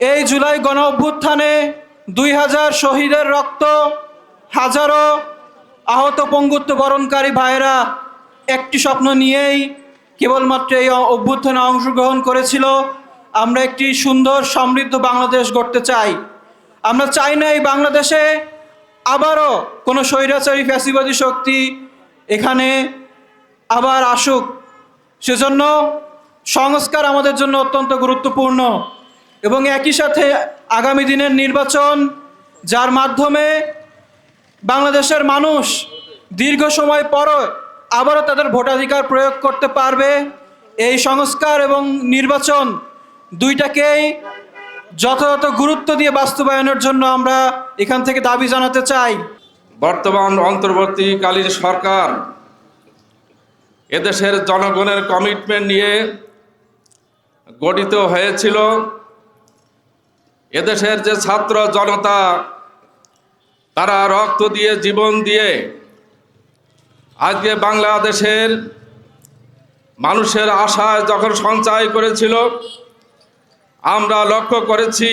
এই জুলাই গণ অভ্যুত্থানে দুই হাজার শহীদের রক্ত হাজারো আহত পঙ্গুত্ব বরণকারী ভাইয়েরা একটি স্বপ্ন নিয়েই কেবলমাত্র এই অভ্যুত্থানে অংশগ্রহণ করেছিল। আমরা একটি সুন্দর সমৃদ্ধ বাংলাদেশ গড়তে চাই। আমরা চাই না এই বাংলাদেশে আবারও কোনো স্বৈরাচারী ফ্যাসিবাদী শক্তি এখানে আবার আসুক। সেজন্য সংস্কার আমাদের জন্য অত্যন্ত গুরুত্বপূর্ণ। এবং একই সাথে আগামী দিনের নির্বাচন, যার মাধ্যমে বাংলাদেশের মানুষ দীর্ঘ সময় পর আবারও তাদের ভোটাধিকার প্রয়োগ করতে পারবে। এই সংস্কার এবং নির্বাচন দুইটাকেই যথাযথ গুরুত্ব দিয়ে বাস্তবায়নের জন্য আমরা এখান থেকে দাবি জানাতে চাই। বর্তমান অন্তর্বর্তীকালীন সরকার এদেশের জনগণের কমিটমেন্ট নিয়ে গঠিত হয়েছিল। এদেশের যে ছাত্র জনতা, তারা রক্ত দিয়ে, জীবন দিয়ে আজকে বাংলাদেশের মানুষের আশায় যখন সঞ্চয় করেছিল, আমরা লক্ষ্য করেছি,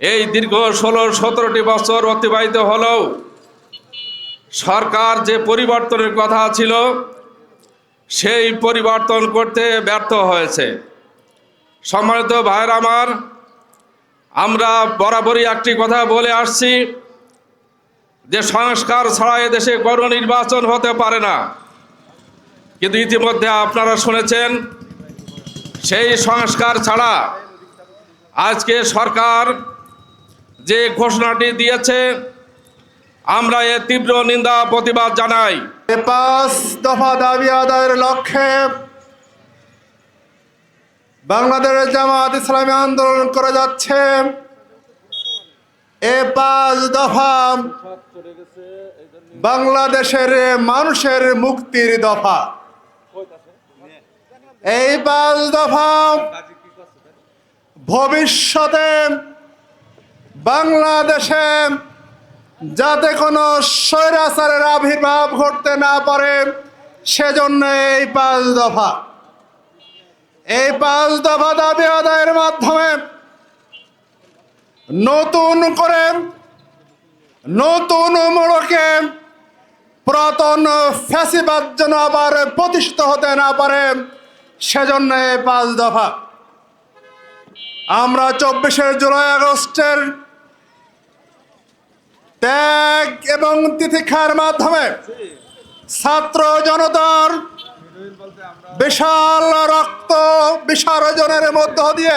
এই দীর্ঘ ষোলো, সতেরোটি বছর অতিবাহিত হলেও সরকার যে পরিবর্তনের কথা ছিল, সেই পরিবর্তন করতে ব্যর্থ হয়েছে। সম্মানিত ভাইয়ের আমার আমরা বরাবরই একটি কথা বলে আসছি যে সংস্কার ছাড়া দেশে গণ নির্বাচন হতে পারে না। কিন্তু ইতিমধ্যে আপনারা শুনেছেন, সেই সংস্কার ছাড়া আজকে সরকার যে ঘোষণাটি দিয়েছে, আমরা এর তীব্র নিন্দা, প্রতিবাদ জানাই। এ পাঁচ দফা দাবি আদায়ের লক্ষ্যে বাংলাদেশের জামাত ইসলামী আন্দোলন করে যাচ্ছে। এ পাঁচ দফা বাংলাদেশের মানুষের মুক্তির দফা। এই পাঁচ দফা ভবিষ্যতে বাংলাদেশে যাতে কোনো স্বৈরাচারের আবির্ভাব ঘটতে না পারে, সেজন্য এই পাঁচ দফা। এই পাঁচ দফা দাবি আদায়ের মাধ্যমে নতুন করে নতুন মোড়কে পুরাতন ফ্যাসিবাদ যেন আবার প্রতিষ্ঠিত হতে না পারে, সেজন্য এই পাঁচ দফা। আমরা চব্বিশে জুলাই আগস্টের ত্যাগ এবং তিতিক্ষার মাধ্যমে ছাত্র জনতার বিশাল রক্ত বিসর্জনের মধ্য দিয়ে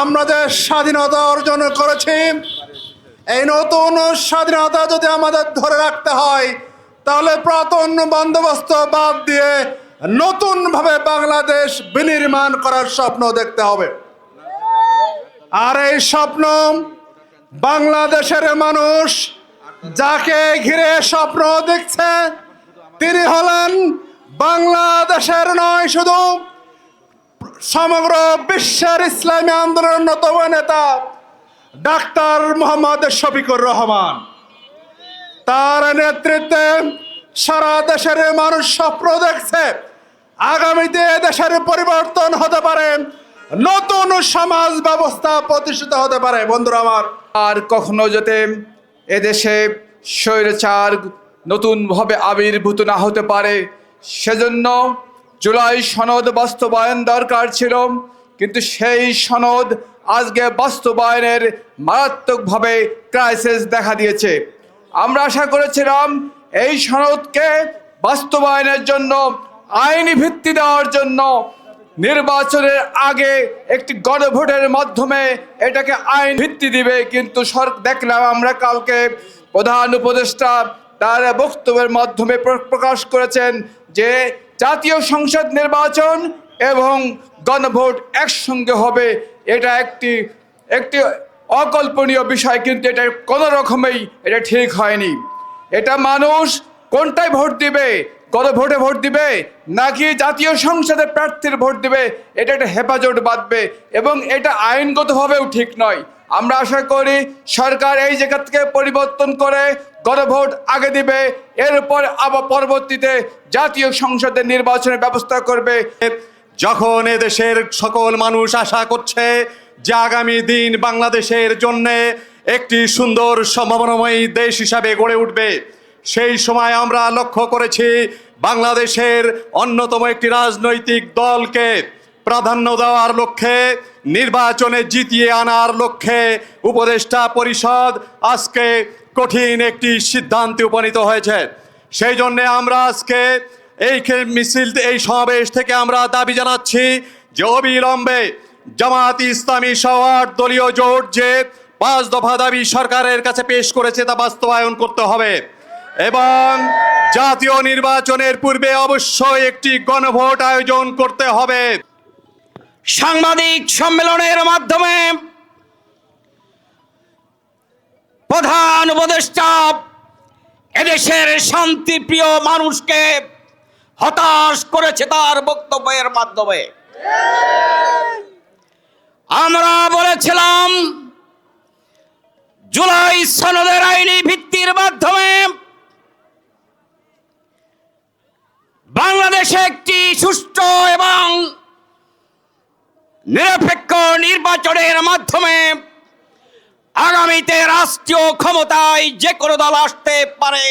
আমরা যে স্বাধীনতা অর্জন করেছি, এই নতুন স্বাধীনতা যদি আমাদের ধরে রাখতে হয়, তাহলে পুরাতন বন্দোবস্ত বাদ দিয়ে নতুন ভাবে বাংলাদেশ বিনির্মাণ করার স্বপ্ন দেখতে হবে। আর এই স্বপ্ন বাংলাদেশের মানুষ যাকে ঘিরে স্বপ্ন দেখছে, তিনি হলেন বাংলাদেশের নয় শুধু সমগ্র বিশ্বের ইসলামী আন্দোলনের অন্যতম নেতা ডাক্তার মোহাম্মদ শফিকুর রহমান। তার নেতৃত্বে সারা দেশের মানুষ স্বপ্ন দেখছে আগামীতে দেশের পরিবর্তন হতে পারে, নতুন সমাজ ব্যবস্থা প্রতিষ্ঠিত হতে পারে। বন্ধুরা আমার, আর কখনো যাতে এদেশে স্বৈরাচার নতুনভাবে আবির্ভূত না হতে পারে, সেজন্য জুলাই সনদ বাস্তবায়ন দরকার ছিল, কিন্তু সেই সনদ আজকে বাস্তবায়নের মারাত্মকভাবে ক্রাইসিস দেখা দিয়েছে। আমরা আশা করেছিলাম এই সনদকে বাস্তবায়নের জন্য, আইনি ভিত্তি দেওয়ার জন্য নির্বাচনের আগে একটি গণভোটের মাধ্যমে এটাকে আইন ভিত্তি দিবে, কিন্তু সর, দেখলাম আমরা কালকে প্রধান উপদেষ্টা তার বক্তব্যের মাধ্যমে প্র- প্রকাশ করেছেন যে জাতীয় সংসদ নির্বাচন এবং গণভোট একসঙ্গে হবে, এটা একটি একটি অকল্পনীয় বিষয়, কিন্তু এটা কোনো রকমেই এটা ঠিক হয়নি। এটা মানুষ কোনটায় ভোট দিবে কত ভোটে ভোট দিবে, নাকি জাতীয় সংসদে প্রার্থীর ভোট দিবে, এটা একটা হেফাজত বাঁধবে, এবং এটা আইনগতভাবেও ঠিক নয়। আমরা আশা করি সরকার এই জায়গা থেকে পরিবর্তন করে গণভোট আগে দিবে, এরপর আবার পরবর্তীতে জাতীয় সংসদের নির্বাচনের ব্যবস্থা করবে। যখন এদেশের সকল মানুষ আশা করছে যে আগামী দিন বাংলাদেশের জন্য একটি সুন্দর সম্ভাবনাময়ী দেশ হিসাবে গড়ে উঠবে, সেই সময় আমরা লক্ষ্য করেছি বাংলাদেশের অন্যতম একটি রাজনৈতিক দলকে প্রাধান্য দেওয়ার লক্ষ্যে, নির্বাচনে জিতিয়ে আনার লক্ষ্যে উপদেষ্টা পরিষদ আজকে কঠিন একটি সিদ্ধান্তে উপনীত হয়েছে। সেই জন্যে আমরা আজকে এই মিছিল, এই সমাবেশ থেকে আমরা দাবি জানাচ্ছি যে অবিলম্বে জামাত ইসলামী সহ দলীয় জোট যে পাঁচ দফা দাবি সরকারের কাছে পেশ করেছে তা বাস্তবায়ন করতে হবে। এবং জাতীয় নির্বাচনের পূর্বে অবশ্যই একটি গণভোট আয়োজন করতে হবে। সাংবাদিক সম্মেলনের মাধ্যমে প্রধান উপদেষ্টা, এদেশের শান্তিপ্রিয় মানুষকে হতাশ করেছে তার বক্তব্যের মাধ্যমে। আমরা বলেছিলাম, জুলাই সনদের আইনি ভিত্তির মাধ্যমে বাংলাদেশে একটি সুষ্ঠু এবং নিরপেক্ষ নির্বাচনের মাধ্যমে আগামীতে রাষ্ট্রীয় ক্ষমতায় যে কোনো দল আসতে পারে,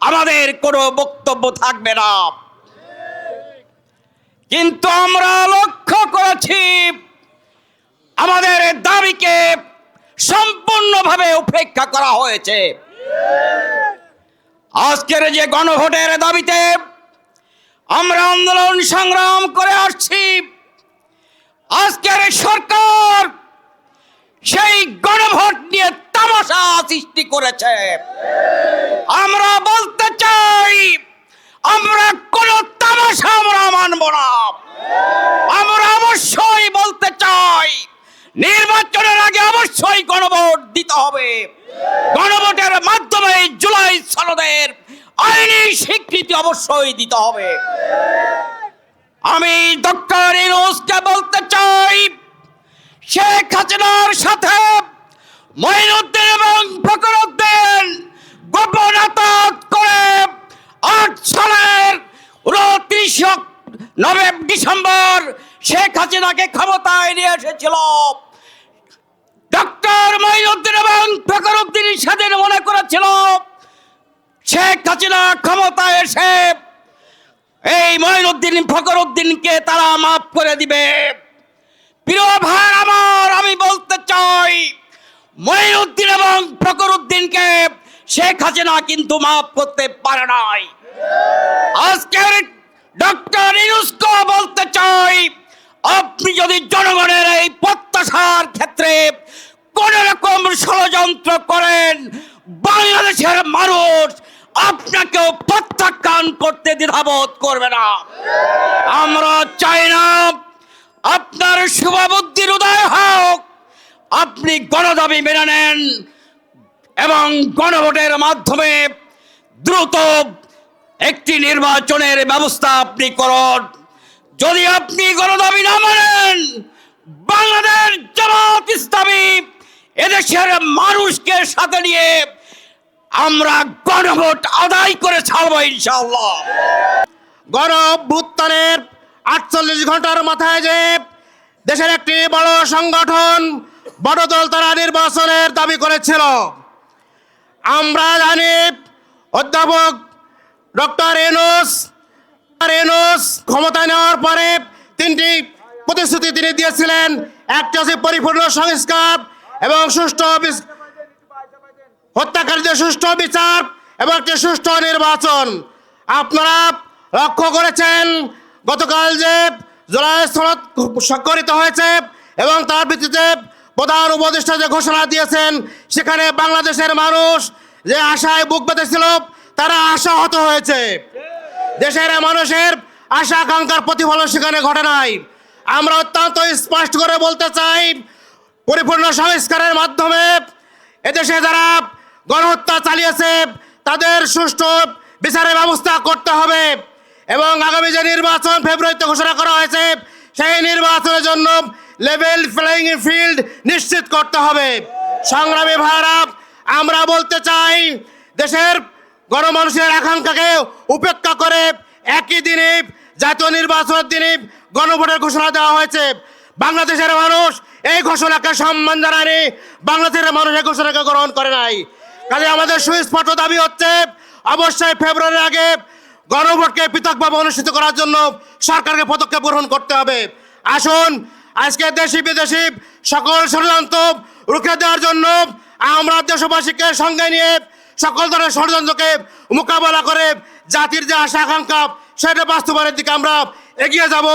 আমাদের কোনো বক্তব্য থাকবে না। কিন্তু আমরা লক্ষ্য করেছি, আমাদের দাবিকে সম্পূর্ণভাবে উপেক্ষা করা হয়েছে। আজকের যে গণভোটের দাবিতে আমরা আন্দোলন সংগ্রাম করে আসছি, আজকের সরকার সেই গণভোট নিয়ে তামাশা সৃষ্টি করেছে। আমরা বলতে চাই, আমরা কোন তামাশা আমরা মানব না। আমরা অবশ্যই বলতে চাই, নির্বাচনের আগে অবশ্যই গণভোট দিতে হবে। গণভোটের মাধ্যমে জুলাই সনদের আইনি স্বীকৃতি অবশ্যই দিতে হবে। আমি ডক্টর ইনোসকে বলতে শেখ হাসিনার সাথে মঈনুদ্দিন এবং ফখরুদ্দিন গোপনতা করে আট সালের উনত্রিশ নভেম্বর ডিসেম্বর শেখ হাসিনাকে ক্ষমতায় নিয়ে এসেছিল। ডক্টর মঈনুদ্দিন এবং ফখরুদ্দিন সেদিন মনে করেছিল, শেখ হাসিনা ক্ষমতায় এসে এই মঈনুদ্দিন ফখরুদ্দিনকে তারা মাফ করে দিবে। প্রিয় ভাই আমার, আমি বলতে চাই মঈনুদ্দিন এবং ফখরুদ্দিনকে শেখ হাসিনা কিন্তু মাফ করতে পারে নাই। আজকের ডক্টর ইউনুসকো বলতে চাই, আপনি যদি জনগণের এই প্রত্যাশার ক্ষেত্রে কোন রকম ষড়যন্ত্র করেন, বাংলাদেশের মানুষ আপনাকেও প্রত্যাখ্যান করতে দ্বিধাবোধ করবে না। আমরা চাই না আপনার শুভবুদ্ধির উদয় হোক। আপনি গণদাবি মেনে নেন এবং গণভোটের মাধ্যমে দ্রুত একটি নির্বাচনের ব্যবস্থা আপনি করুন। যদি আপনি গণদাবি না মানেন, বাংলাদেশ জামাত ইসলামী এদেশের মানুষকে সাথে নিয়ে আমরা গণভোট আদায় করে ছাড়বো ইনশাআল্লাহ। গণ আটচল্লিশ ঘণ্টার মাথায় যে দেশের একটি বড় সংগঠন, বড় দল তারা নির্বাচনের দাবি করেছিল। আমরা জানি অধ্যাপক ডক্টর এনোস এনোস ক্ষমতা নেওয়ার পরে তিনটি প্রতিশ্রুতি তিনি দিয়েছিলেন। একটি হচ্ছে পরিপূর্ণ সংস্কার এবং সুষ্ঠু হত্যাকারীদের সুষ্ঠু বিচার এবং একটি সুষ্ঠু নির্বাচন। আপনারা লক্ষ্য করেছেন গতকাল যে সনদ স্বাক্ষরিত হয়েছে এবং তার ভিত্তিতে প্রধান উপদেষ্টা যে ঘোষণা দিয়েছেন, সেখানে বাংলাদেশের মানুষ যে আশায় বুক বেঁধেছিল, তারা আশাহত হয়েছে। দেশের মানুষের আশা আকাঙ্ক্ষার প্রতিফলন সেখানে ঘটে নাই। আমরা অত্যন্ত স্পষ্ট করে বলতে চাই, পরিপূর্ণ সংস্কারের মাধ্যমে এদেশে যারা গণহত্যা চালিয়েছে, তাদের সুষ্ঠু বিচারের ব্যবস্থা করতে হবে। এবং আগামী যে নির্বাচন ফেব্রুয়ারিতে ঘোষণা করা হয়েছে, সেই নির্বাচনের জন্য লেভেল প্লেয়িং ফিল্ড নিশ্চিত করতে হবে। সংগ্রামী ভাইরা, আমরা বলতে চাই, দেশের গণমানুষের আকাঙ্ক্ষাকে উপেক্ষা করে একই দিনে জাতীয় নির্বাচনের দিনই গণভোটের ঘোষণা দেওয়া হয়েছে। বাংলাদেশের মানুষ এই ঘোষণাকে সম্মান জানায়নি, বাংলাদেশের মানুষ এই ঘোষণাকে গ্রহণ করে নাই। কাজে আমাদের সুস্পষ্ট দাবি হচ্ছে, অবশ্যই ফেব্রুয়ারির আগে গণভোটকে পৃথকভাবে অনুষ্ঠিত করার জন্য সরকারকে পদক্ষেপ গ্রহণ করতে হবে। আসুন, আজকে দেশি বিদেশি সকল ষড়যন্ত্র রুখে দেওয়ার জন্য আমরা দেশবাসীকে সঙ্গে নিয়ে সকল ধরনের ষড়যন্ত্রকে মোকাবেলা করে জাতির যে আশা আকাঙ্ক্ষা সেটা বাস্তবায়নের দিকে আমরা এগিয়ে যাব।